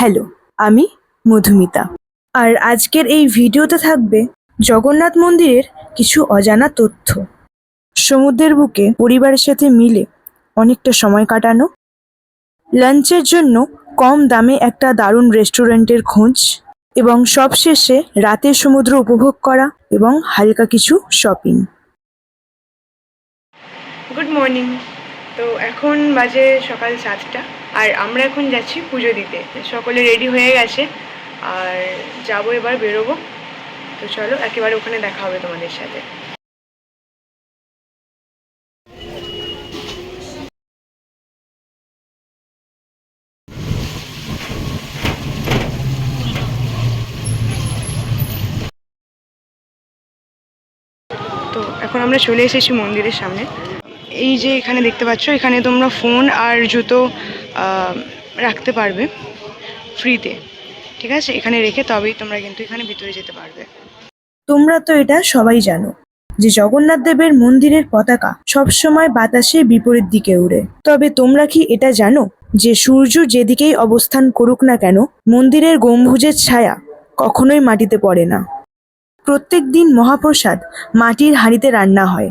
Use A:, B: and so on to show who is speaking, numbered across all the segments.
A: Hello, আমি মধুমিতা। আর আজকের এই ভিডিওতে থাকবে জগন্নাথ মন্দিরের কিছু অজানা তথ্য। সমুদ্রের বুকে পরিবারের সাথে মিলে অনেকটা সময় কাটানো, লাঞ্চের জন্য কম দামে একটা দারুণ রেস্টুরেন্টের খোঁজ, এবং সবশেষে রাতের সমুদ্র উপভোগ করা এবং হালকা কিছু শপিং গুড মর্নিং তো এখন বাজে সকাল সাতটা। আর আমরা এখন যাচ্ছি পুজো দিতে। সকলে রেডি হয়ে গেছে। আর যাব এবার, বেরোবো। তো চলো, একেবারে ওখানে দেখা হবে তোমাদের সাথে। তো এখন আমরা চলে এসেছি মন্দিরের সামনে। এই যে এখানে দেখতে পাচ্ছ, এখানে তোমরা ফোন আর জুতো রাখতে পারবে ফ্রিতে। ঠিক আছে? এখানে রেখে তবেই তোমরা কিন্তু এখানে ভিতরে যেতে পারবে। তোমরা তো এটা সবাই জানো যে জগন্নাথ দেবের মন্দিরের পতাকা সবসময় বাতাসে বিপরীত দিকে উড়ে। তবে তোমরা কি এটা জানো যে সূর্য যেদিকেই অবস্থান করুক না কেন, মন্দিরের গম্বুজের ছায়া কখনোই মাটিতে পড়ে না। প্রত্যেক দিন মহাপ্রসাদ মাটির হাঁড়িতে রান্না হয়।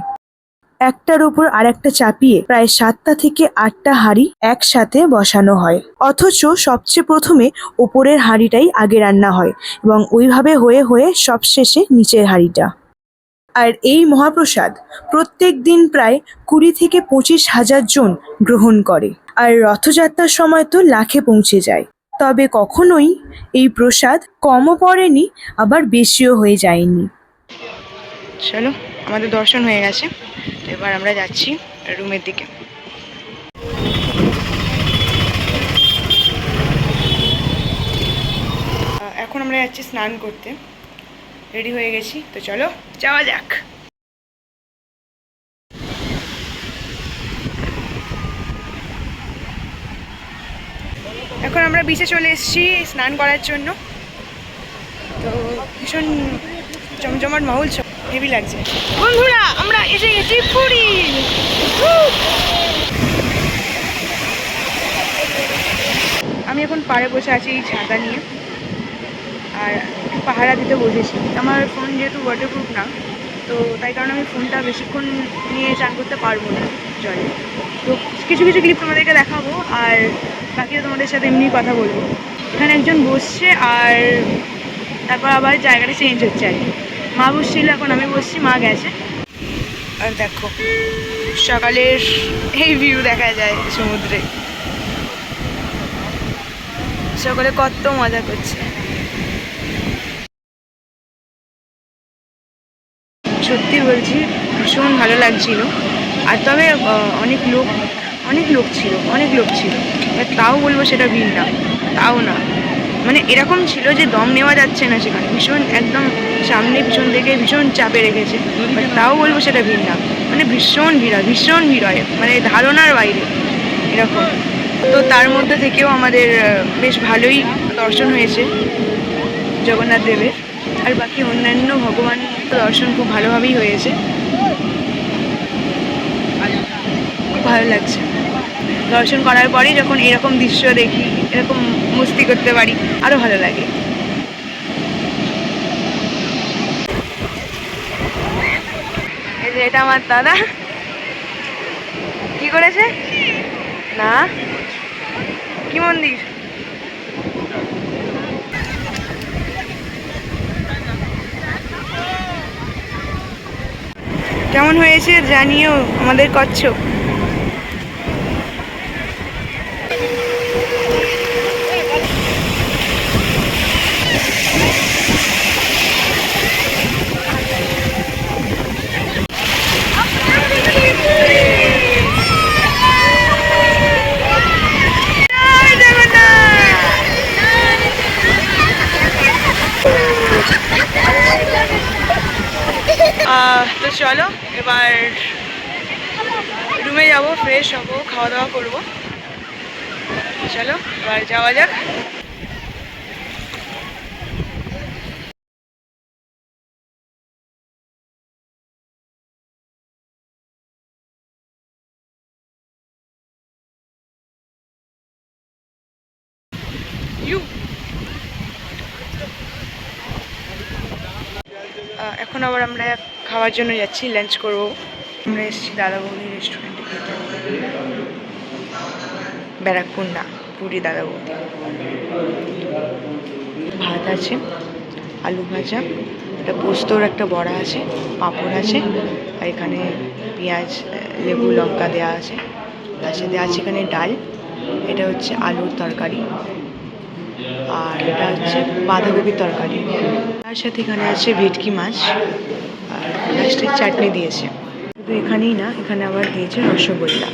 A: একটার উপর আরেকটা চাপিয়ে প্রায় সাতটা থেকে আটটা হাঁড়ি একসাথে বসানো হয়। অথচ সবচেয়ে প্রথমে ওপরের হাঁড়িটাই আগে রান্না হয় এবং ওইভাবে হয়ে হয়ে সবশেষে নিচের হাঁড়িটা। আর এই মহাপ্রসাদ প্রত্যেক দিন প্রায় কুড়ি থেকে পঁচিশ হাজার জন গ্রহণ করে। আর রথযাত্রার সময় তো লাখে পৌঁছে যায়। তবে কখনোই এই প্রসাদ কমও পড়েনি, আবার বেশিও হয়ে যায়নি। চলো, আমাদের দর্শন হয়ে গেছে। এবার আমরা যাচ্ছি রুমের দিকে। এখন আমরা যাচ্ছি স্নান করতে। রেডি হয়ে গেছি, তো চলো যাওয়া যাক। এখন আমরা বিচে চলে এসেছি স্নান করার জন্য। তো ভীষণ জমজমাট মাহল হেভি লাগছে। বন্ধুরা আমরা এসে গেছি পুরী! আমি এখন পাড়ে বসে আছি এই ছাতা নিয়ে। আর একটু পাহারা দিতে বসেছি। আমার ফোন যেহেতু ওয়াটারপ্রুফ না তো তাই কারণে আমি ফোনটা বেশিক্ষণ নিয়ে চান করতে পারব না জলে। তো কিছু কিছু ক্লিপ তোমাদেরকে দেখাবো আর বাকিটা তোমাদের সাথে এমনি কথা বলব। এখানে একজন বসছে আর তারপর আবার জায়গাটা চেঞ্জ হচ্ছে আর কি। মা বসছিল, এখন আমি বসছি, মা গেছে। আর দেখো, সকালের এই ভিউ দেখা যায় সমুদ্রে। সকালে কত মজা করছে। সত্যি বলছি, ভীষণ ভালো লাগছিল। আর তবে অনেক লোক অনেক লোক ছিল, অনেক লোক ছিল। তাও বলব সেটা ভিড় না, তাও না। মানে এরকম ছিল যে দম নেওয়া যাচ্ছে না সেখানে। ভীষণ একদম সামনে পিছন থেকে ভীষণ চাপে রেখেছে। তাও বলব সেটা ভিড় না। মানে ভীষণ ভিড় হয়, ভীষণ ভিড় হয়। মানে ধারণার বাইরে। এরকম। তো তার মধ্যে থেকেও আমাদের বেশ ভালোই দর্শন হয়েছে জগন্নাথ দেবের। আর বাকি অন্যান্য ভগবান দর্শন খুব ভালোভাবেই হয়েছে। খুব ভালো লাগছে। দর্শন করার পরেই যখন এরকম দৃশ্য দেখি, এরকম মস্তি করতে পারি, আরও ভালো লাগে। এটা আমার দাদা। কি করেছে? না? কি মন্দির? কেমন হয়েছে জানিও আমাদের কচ্ছপ। চলো, এবার রুমে যাব ফ্রেশ হব খাওয়া দাওয়া করব। চলো, এবার যাওয়া যাক। এখন আবার আমরা খাওয়ার জন্য যাচ্ছি লাঞ্চ করব। আমরা এসেছি দাদা বৌদি রেস্টুরেন্টে ব্যারাকপুর না পুরী দাদা বৌদি। ভাত আছে, আলু ভাজা, একটা পোস্তর একটা বড়া আছে, পাঁপড় আছে, আর এখানে পেঁয়াজ, লেবু, লঙ্কা দেওয়া আছে। তার সাথে আছে এখানে ডাল, এটা হচ্ছে আলুর তরকারি। আর এটা হচ্ছে বাঁধাকপির তরকারি। তার সাথে এখানে আছে ভেটকি মাছ। লাস্টে চাটনি দিয়েছে। শুধু এখানেই না এখানে আবার দিয়েছে রসগোল্লা।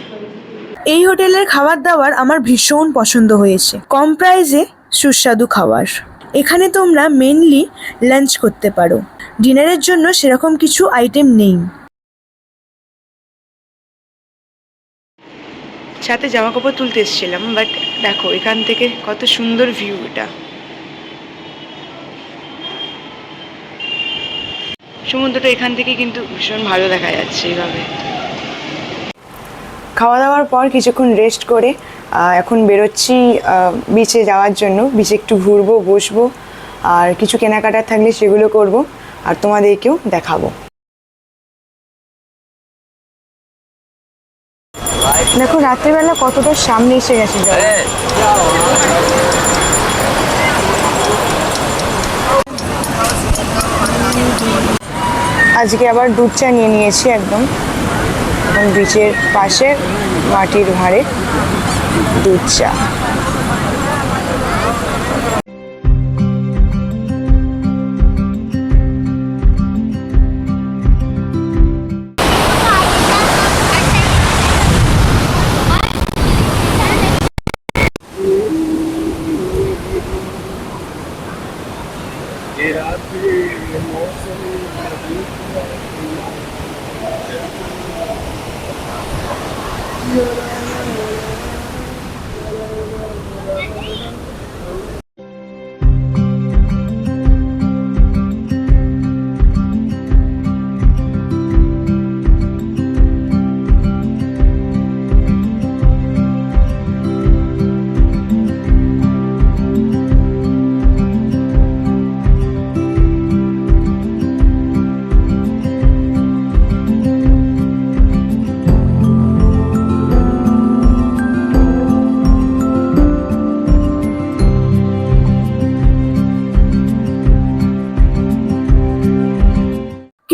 B: এই হোটেলের খাবার দাবার আমার ভীষণ পছন্দ হয়েছে। কম প্রাইসে সুস্বাদু খাবার। এখানে তোমরা মেনলি লাঞ্চ করতে পারো। ডিনারের জন্য সেরকম কিছু আইটেম নেই।
A: সাথে জামা কাপড় তুলতে এসেছিলাম বাট দেখো এখান থেকে কত সুন্দর ভিউ এটা। সমুদ্রটা এখান থেকে কিন্তু ভীষণ ভালো দেখা যাচ্ছে এইভাবে। খাওয়া দাওয়ার পর কিছুক্ষণ রেস্ট করে এখন বেরোচ্ছি বিচে যাওয়ার জন্য। বিচে একটু ঘুরবো, বসবো, আর কিছু কেনাকাটার থাকলে সেগুলো করব, আর তোমাদেরকেও দেখাবো। দেখো, রাত্রিবেলা কতটা সামনে এসে গেছে জল আজকে আবার দুধ চা নিয়ে নিয়েছি একদম। বিচের পাশে মাটির ভাঁড়ে দুধ চা।
B: era più hermoso di una vita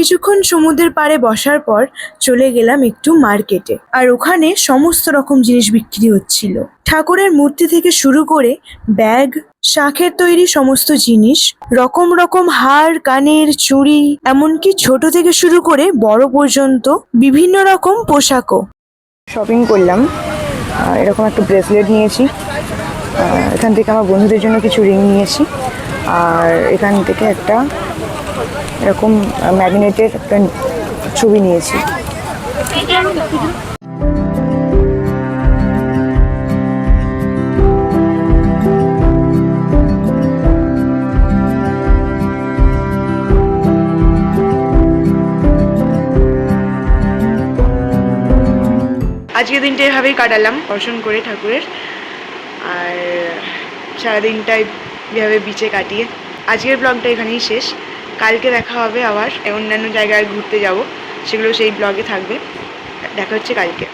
B: কিছুক্ষণ সমুদ্রের পাড়ে বসার পর চলে গেলাম একটু মার্কেটে। আর ওখানে সমস্ত রকম জিনিস বিক্রি হচ্ছিল। ঠাকুরের মূর্তি থেকে শুরু করে ব্যাগ, শাঁখের তৈরি সমস্ত জিনিস, রকম রকম হার, কানের, চুড়ি, এমনকি ছোট থেকে শুরু করে বড় পর্যন্ত বিভিন্ন রকম পোশাকও।
A: শপিং করলাম। এরকম একটা ব্রেসলেট নিয়েছি। এখান থেকে আমার বন্ধুদের জন্য কিছু রিং নিয়েছি। আর এখান থেকে একটা এরকম ম্যাগনেটের একটা ছবি নিয়েছি। আজকের দিনটা এভাবেই কাটালাম দর্শন করে ঠাকুরের। আর সারাদিনটাই এভাবে বিচে কাটিয়ে, আজকের ব্লগটা এখানেই শেষ। কালকে দেখা হবে আবার, অন্যান্য জায়গায় ঘুরতে যাব, সেগুলো সেই ব্লগে থাকবে। দেখা হচ্ছে কালকে।